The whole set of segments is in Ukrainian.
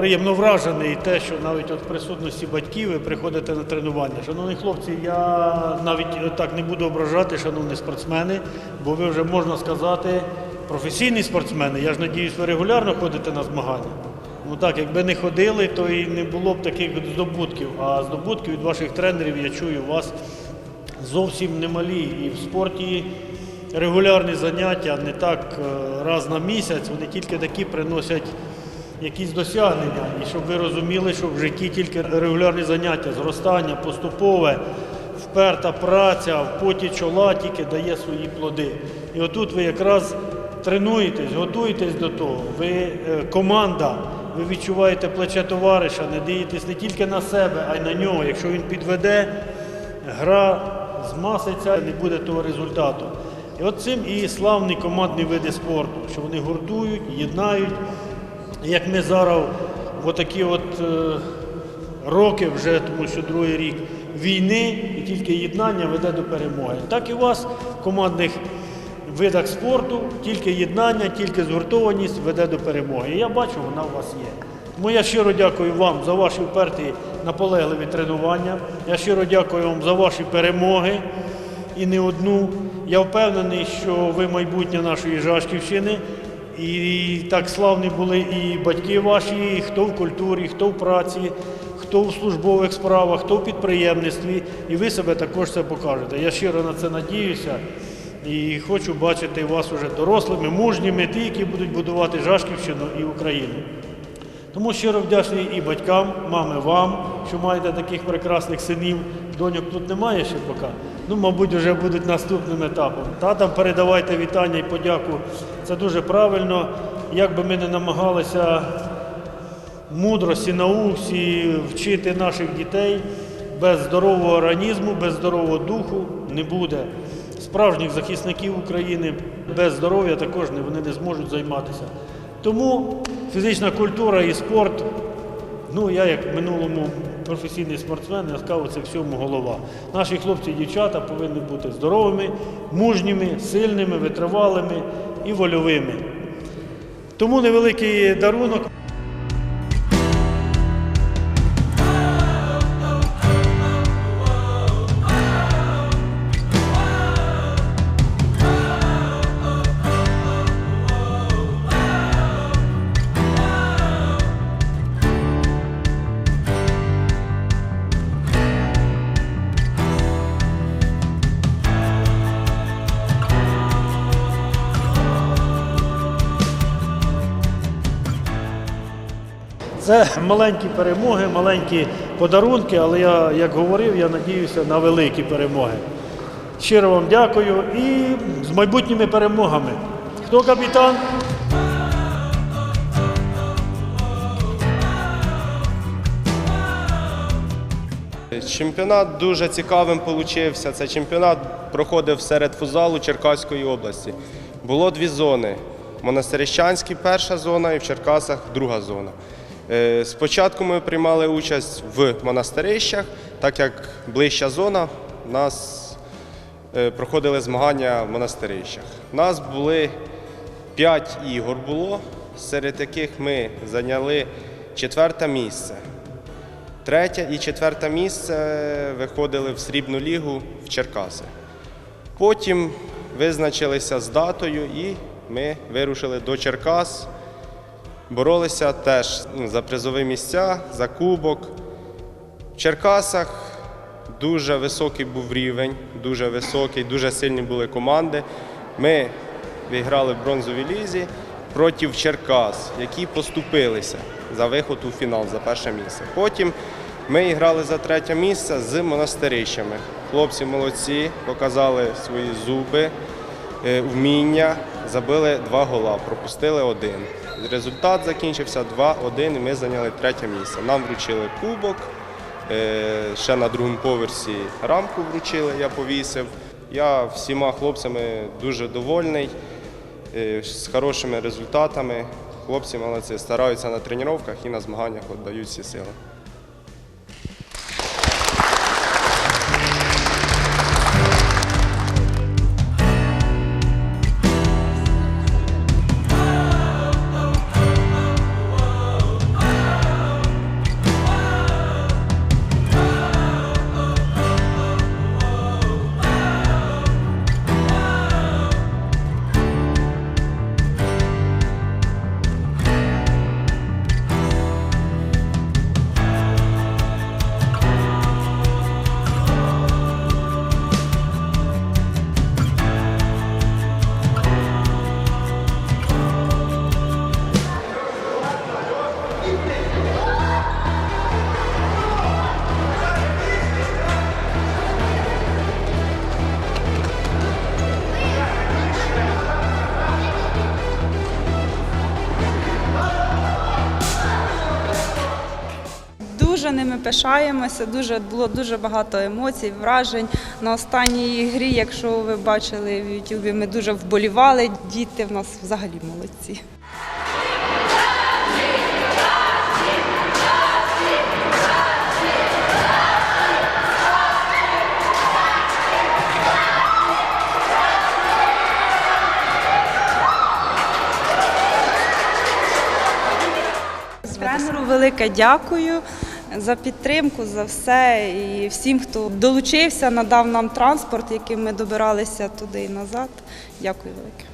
приємно вражений те, що навіть от в присутності батьків ви приходите на тренування. Шановні хлопці, я навіть так не буду ображати, шановні спортсмени, бо ви вже можна сказати професійні спортсмени. Я ж надіюсь, ви регулярно ходите на змагання. Ну так, якби не ходили, то і не було б таких здобутків. А здобутків від ваших тренерів я чую у вас зовсім немалі. І в спорті регулярні заняття не так е, раз на місяць, вони тільки такі приносять якісь досягнення. І щоб ви розуміли, що в житті тільки регулярні заняття, зростання, поступове, вперта праця, в поті чола тільки дає свої плоди. І отут ви якраз тренуєтесь, готуєтесь до того. Ви е, команда, ви відчуваєте плече товариша, не дивитесь не тільки на себе, а й на нього. Якщо він підведе, гра змаситься, не буде того результату. І от цим і славні командні види спорту, що вони гуртують, єднають. Як ми зараз в отакі от е, роки, вже тому що другий рік війни, і тільки єднання веде до перемоги. Так і у вас в командних видах спорту, тільки єднання, тільки згуртованість веде до перемоги. І я бачу, вона у вас є. Тому я щиро дякую вам за ваші вперті наполегливі тренування. Я щиро дякую вам за ваші перемоги і не одну. Я впевнений, що ви майбутнє нашої Жашківщини. І так славні були і батьки ваші, і хто в культурі, хто в праці, хто в службових справах, хто в підприємництві. І ви себе також це покажете. Я щиро на це надіюся. І хочу бачити вас уже дорослими, мужніми, ті, які будуть будувати Жашківщину і Україну. Тому щиро вдячний і батькам, мами вам, що маєте таких прекрасних синів. Доньок тут немає ще поки. Ну, мабуть, вже будуть наступним етапом. Татам передавайте вітання і подяку. Це дуже правильно. Як би ми не намагалися мудрості, науці вчити наших дітей, без здорового організму, без здорового духу не буде. Справжніх захисників України без здоров'я також вони не зможуть займатися. Тому фізична культура і спорт, ну я як в минулому професійний спортсмен, яка це всьому голова. Наші хлопці і дівчата повинні бути здоровими, мужніми, сильними, витривалими і вольовими. Тому невеликий дарунок. Це маленькі перемоги, маленькі подарунки, але я, як говорив, я надіюся на великі перемоги. Щиро вам дякую і з майбутніми перемогами. Хто капітан? Чемпіонат дуже цікавим получився. Це чемпіонат проходив серед фузалу Черкаської області. Було дві зони: в Монастирищанській перша зона і в Черкасах друга зона. Е, Спочатку ми приймали участь в монастирищах, так як ближча зона, нас е, проходили змагання в монастирищах. У нас були п'ять ігор було, серед яких ми зайняли четверте місце. Третє і четверте місце виходили в срібну лігу в Черкаси. Потім визначилися з датою і ми вирушили до Черкас. Боролися теж ну, за призові місця, за кубок. В Черкасах дуже високий був рівень, дуже високий, дуже сильні були команди. Ми виграли в бронзовій лізі проти Черкас, які поступилися за виход у фінал за перше місце. Потім ми грали за третє місце з монастирищами. Хлопці молодці, показали свої зуби, е, вміння, забили два гола, пропустили один. Результат закінчився 2-1 і ми зайняли третє місце. Нам вручили кубок, е, ще на другому поверсі рамку вручили, я повісив. Я всіма хлопцями дуже довольний, е, з хорошими результатами. Хлопці молодці, стараються на тренуваннях і на змаганнях віддають всі сили. Пишаємося. Дуже було дуже багато емоцій, вражень. На останній грі, якщо ви бачили в Ютубі, ми дуже вболівали. Діти в нас взагалі молодці. Тренеру велике дякую за підтримку, за все і всім, хто долучився, надав нам транспорт, яким ми добиралися туди і назад. Дякую велике.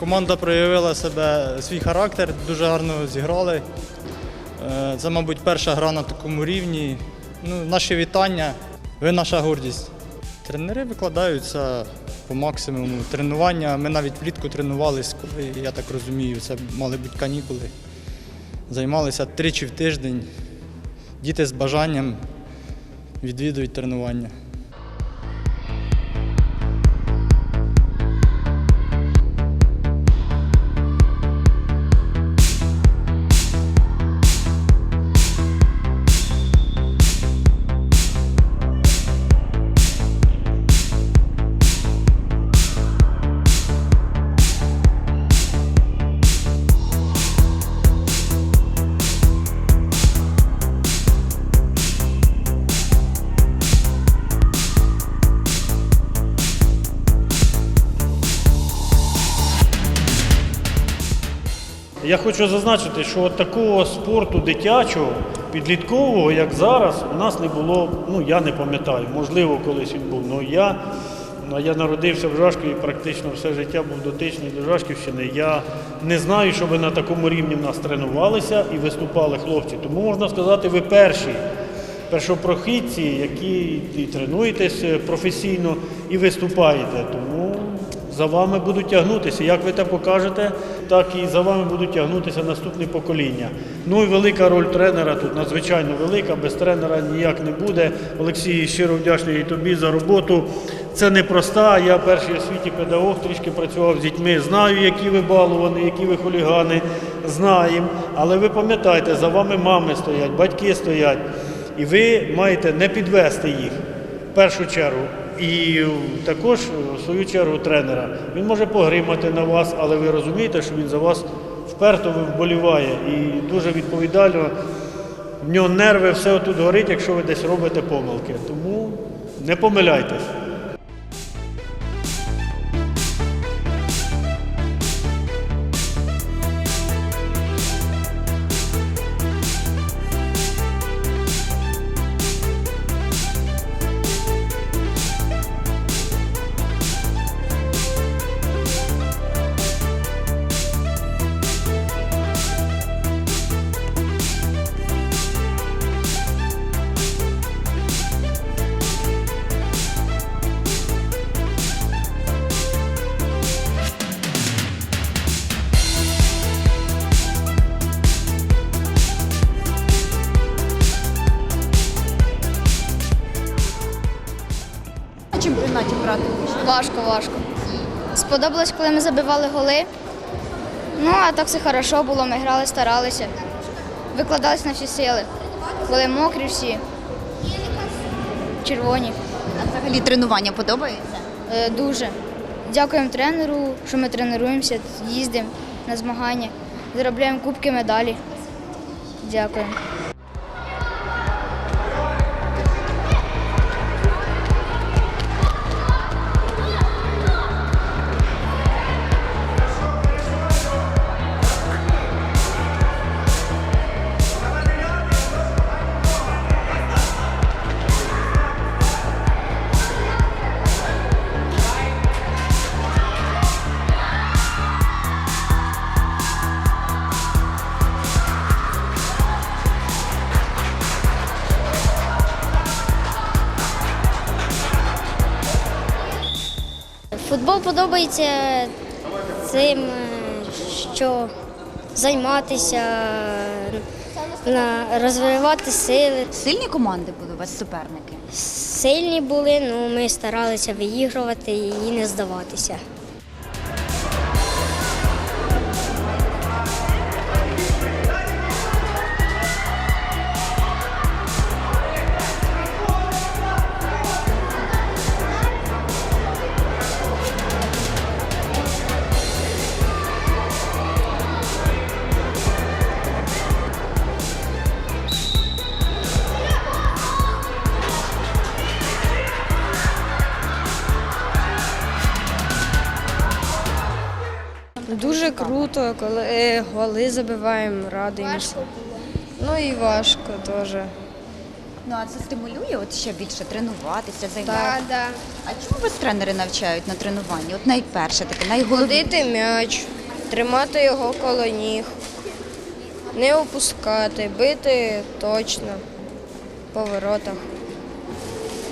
Команда проявила себе свій характер, дуже гарно зіграли. Е, Це, мабуть, перша гра на такому рівні. Ну, наші вітання, ви наша гордість. Тренери викладаються по максимуму. Тренування. Ми навіть влітку тренувалися, коли, я так розумію, це мали бути канікули. Займалися тричі в тиждень. Діти з бажанням відвідують тренування. Я хочу зазначити, що от такого спорту дитячого, підліткового, як зараз, у нас не було, ну я не пам'ятаю, можливо, колись він був. Ну я, ну, я народився в Жашкові, практично все життя був дотичний до Жашківщини. Я не знаю, що ви на такому рівні в нас тренувалися і виступали хлопці. Тому можна сказати, ви перші першопрохідці, які і тренуєтесь е, професійно і виступаєте. Тому за вами будуть тягнутися. Як ви те покажете, так і за вами будуть тягнутися наступні покоління. Ну і велика роль тренера тут надзвичайно велика. Без тренера ніяк не буде. Олексій, щиро вдячний тобі за роботу. Це непроста. Я перший у світі педагог, трішки працював з дітьми. Знаю, які ви балувані, які ви хулігани, знаємо. Але ви пам'ятайте, за вами мами стоять, батьки стоять. І ви маєте не підвести їх в першу чергу. І також в свою чергу тренера. Він може погримати на вас, але ви розумієте, що він за вас вперто вболіває і дуже відповідально. В нього нерви, все тут горить, якщо ви десь робите помилки. Тому не помиляйтесь. Важко, важко. Сподобалось, коли ми забивали голи. Ну, а так все хорошо було, ми грали, старалися. Викладались на всі сили. Були мокрі всі, червоні. А взагалі тренування подобається? Е, дуже. Дякуємо тренеру, що ми тренуємося, їздимо на змагання, заробляємо кубки, медалі. Дякуємо. Футбол подобається цим, е, що займатися, розвивати сили. Сильні команди були у вас суперники? Сильні були, але ми старалися виігрувати і не здаватися. Круто, коли е, голи забиваємо, радуємося. Ну і важко теж. Ну а це стимулює от ще більше тренуватися, займатися. да. А чому вас тренери навчають на тренуванні? От найперше таке, найголовніше. Ходити м'яч, тримати його коло ніг, не опускати, бити точно по воротах.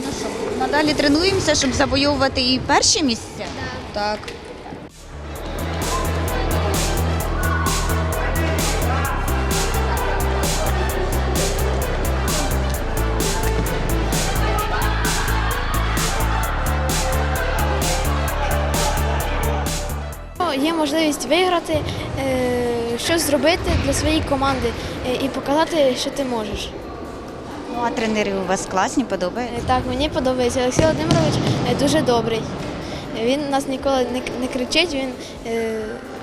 Ну що, надалі тренуємося, щоб завойовувати і перші місця? Так. Можливість виграти, е, щось зробити для своєї команди е, і показати, що ти можеш. Ну а тренери у вас класні, подобаються? Е, Так, мені подобається. Олексій Володимирович дуже добрий. Він нас ніколи не, кричить, він,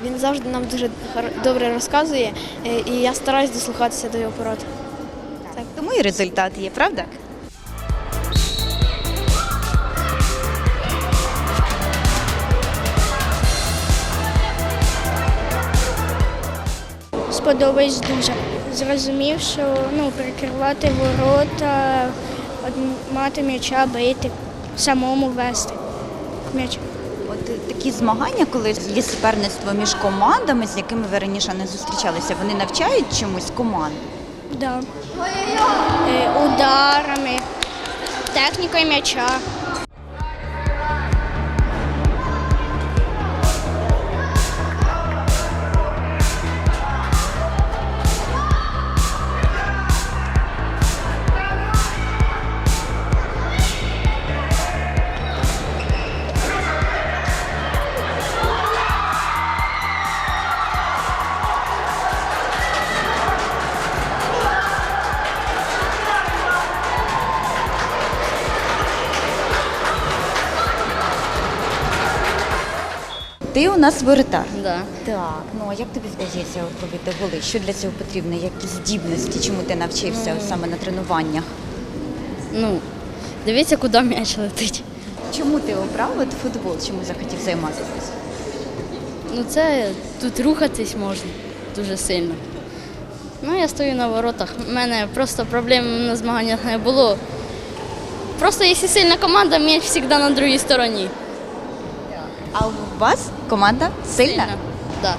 він завжди нам дуже добре розказує, і я стараюсь дослухатися до його порад. Так. Тому і результат є, правда? Сподобалось дуже. Зрозумів, що ну, прикривати ворота, мати м'яча, бити, самому вести м'яч. От такі змагання, коли є суперництво між командами, з якими ви раніше не зустрічалися, вони навчають чомусь команду? Да. Е, ударами, технікою м'яча. Ти у нас воротар. Да. Так, ну а як тобі вдається пробити голи? Що для цього потрібно? Які здібності? Чому ти навчився саме на тренуваннях? Ну, дивіться, куди м'яч летить. Чому ти обрав от футбол? Чому захотів займатися? Ну, це тут рухатись можна дуже сильно. Ну, я стою на воротах. У мене просто проблем на змаганнях не було. Просто якщо сильна команда, м'яч завжди на другій стороні. А вас команда сильна? Так.